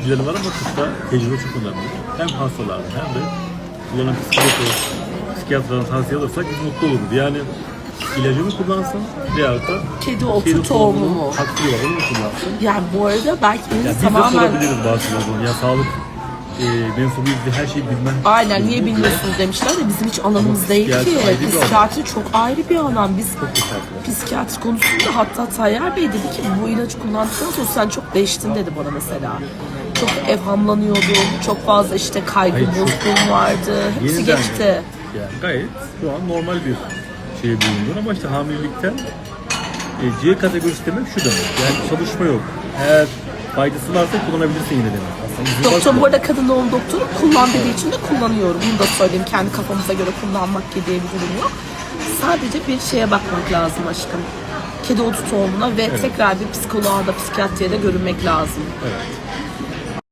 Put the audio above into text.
Tecrübeleri var ama tıpta tecrübe çok önemli. Hem hastalarda hem de kullanan psikiyatr, psikiyatrdan tavsiye alırsak biz mutlu oluruz. Yani ilacını kullansın veya da Kedi otu tohumu mu? Taktiği var onu kullansın. Yani bu arada belki Ya biz de tamamen... sorabiliriz bazı şeylerden. Ya sağlık e, mensubuyuz diye her şeyi bilmem. Aynen niye bilmiyorsunuz demişler de bizim hiç alanımız değil ki. psikiyatri ayrı bir alan. Psikiyatri çok ayrı bir alan. Biz psikiyatri konusunda hatta Tayyar Bey dedi ki bu ilacı kullandıktan sonra sen çok değiştin dedi bana mesela. Çok evhamlanıyordum, çok fazla işte kaygı Hayır, bozukluğum vardı. Hepsi Yeniden geçti. Yani gayet şu an normal bir şey bulunur ama işte hamilelikten e, C kategorisi demek şu demek. Yani çalışma yok. Eğer faydası varsa kullanabilirsin yine demek. Aslında Doktor bu arada kadın doğum doktoru kullan dediği için de kullanıyorum. Bunu da söyleyeyim kendi kafamıza göre kullanmak gibi bir durum yok. Sadece bir şeye bakmak lazım aşkım. Kedi otu tohumuna ve tekrar bir psikoloğa da psikiyatriye de görünmek lazım. Evet.